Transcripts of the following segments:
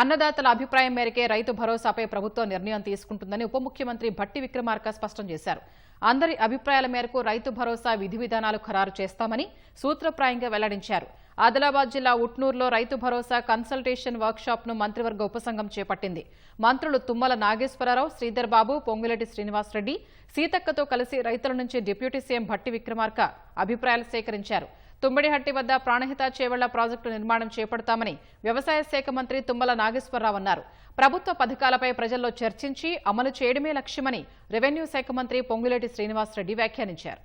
అన్నదాతల అభిప్రాయం మేరకే రైతు భరోసాపై ప్రభుత్వం నిర్ణయం తీసుకుంటుందని ఉప ముఖ్యమంత్రి భట్టి విక్రమార్క స్పష్టం చేశారు. అందరి అభిప్రాయాల మేరకు రైతు భరోసా విధి విధానాలు ఖరారు చేస్తామని సూత్రప్రాయంగా వెల్లడించారు. ఆదిలాబాద్ జిల్లా ఉట్నూరులో రైతు భరోసా కన్సల్టేషన్ వర్క్షాప్ను మంత్రివర్గ ఉపసంఘం చేపట్టింది. మంత్రులు తుమ్మల నాగేశ్వరరావు శ్రీధర్ బాబు పొంగులేటి శ్రీనివాసరెడ్డి సీతక్కతో కలిసి రైతుల నుంచి డిప్యూటీ సీఎం భట్టి విక్రమార్క అభిప్రాయాలు సేకరించారు. తుమ్మిడిహట్టి వద్ద ప్రాణహిత చేవళ్ళ ప్రాజెక్టు నిర్మాణం చేపడతామని వ్యవసాయ శాఖ మంత్రి తుమ్మల నాగేశ్వరరావు అన్నారు. ప్రభుత్వ పథకాలపై ప్రజల్లో చర్చించి అమలు చేయడమే లక్ష్యమని రెవెన్యూ శాఖ మంత్రి పొంగులేటి శ్రీనివాసరెడ్డి వ్యాఖ్యానించారు.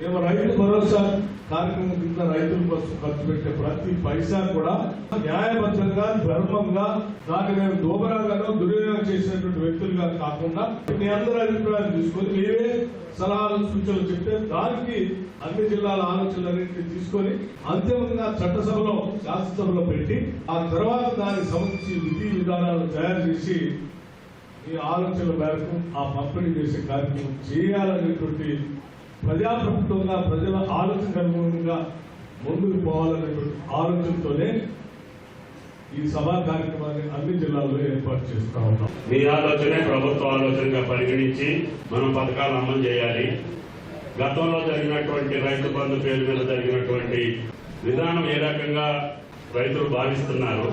మేము రైతు భరోసా కార్యక్రమం కింద రైతుల కోసం ఖర్చు పెట్టే ప్రతి పైసా కూడా న్యాయబద్ధంగా ధర్మంగా దాన్ని మేము దోబరాగానో దుర్వినియోగం చేసినటువంటి వ్యక్తులుగా కాకుండా మీ అందరి అభిప్రాయాలు తీసుకొని మీరే సలహాలు సూచనలు చెప్తే దానికి అన్ని జిల్లాల ఆలోచనలన్నింటినీ తీసుకొని అంతిమంగా చట్టసభలో శాసనసభలో పెట్టి ఆ తర్వాత దానికి సంబంధించి విధి విధానాలు తయారు చేసి ఈ ఆలోచనల మేరకు ఆ పంపిణీ చేసే కార్యక్రమం చేయాలనేటువంటి ప్రజాప్రభుత్వంగా ప్రజల ఆలోచన అనుగుణంగా ముందుకు పోవాలనేటువంటి ఆలోచనతోనే ఈ సభా కార్యక్రమాన్ని అన్ని జిల్లాల్లో ఏర్పాటు చేస్తా ఉన్నాం. మీ ఆలోచనే ప్రభుత్వ ఆలోచనగా పరిగణించి మనం పథకాలు అమలు చేయాలి. గతంలో జరిగినటువంటి రైతు బంధు పేరు మీద జరిగినటువంటి విధానం ఏ రకంగా రైతులు భావిస్తున్నారు?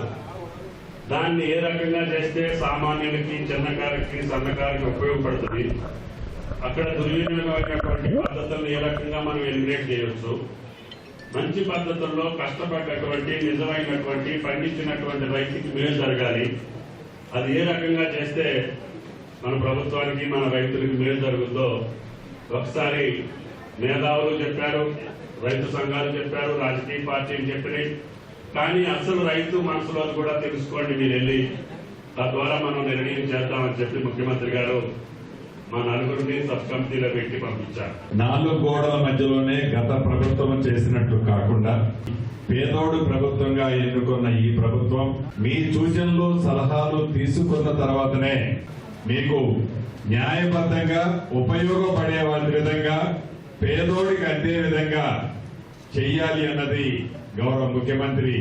దాన్ని ఏ రకంగా చేస్తే సామాన్యులకి చిన్నకారికి సన్నకారికి ఉపయోగపడుతుంది? అక్కడ దుర్వినియోగమైనటువంటి పద్ధతులను ఏ రకంగా మనం ఎలిమినేట్ చేయొచ్చు? మంచి పద్ధతుల్లో కష్టపడ్డటువంటి నిజమైనటువంటి పండించినటువంటి రైతుకి మేలు జరగాలి. అది ఏ రకంగా చేస్తే మన ప్రభుత్వానికి మన రైతులకి మేలు జరుగుతుందో ఒకసారి మేధావులు చెప్పారు రైతు సంఘాలు చెప్పారు రాజకీయ పార్టీలు చెప్పినాయి. కానీ అసలు రైతు మనసులో కూడా తెలుసుకోండి మీరు వెళ్ళి. తద్వారా మనం నిర్ణయం చేద్దామని చెప్పి ముఖ్యమంత్రి గారు మా నలుగురిని సబ్ కమిటీలో పెట్టి పంపించారు. నాలుగు గోడల మధ్యలోనే గత ప్రభుత్వం చేసినట్టు కాకుండా పేదోడు ప్రభుత్వంగా ఎన్నుకున్న ఈ ప్రభుత్వం మీ సూచనలు సలహాలు తీసుకున్న తర్వాతనే మీకు న్యాయబద్ధంగా ఉపయోగపడే వారి విధంగా పేదోడికి అందే విధంగా చెయ్యాలి అన్నది గౌరవ ముఖ్యమంత్రి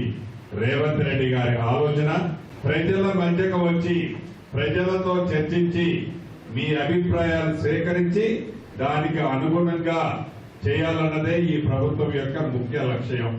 రేవంత్ రెడ్డి గారి ఆలోచన. ప్రజల మధ్యకు వచ్చి ప్రజలతో చర్చించి మీ అభిప్రాయాలు సేకరించి దానికి అనుగుణంగా చేయాలన్నదే ఈ ప్రభుత్వం యొక్క ముఖ్య లక్ష్యం.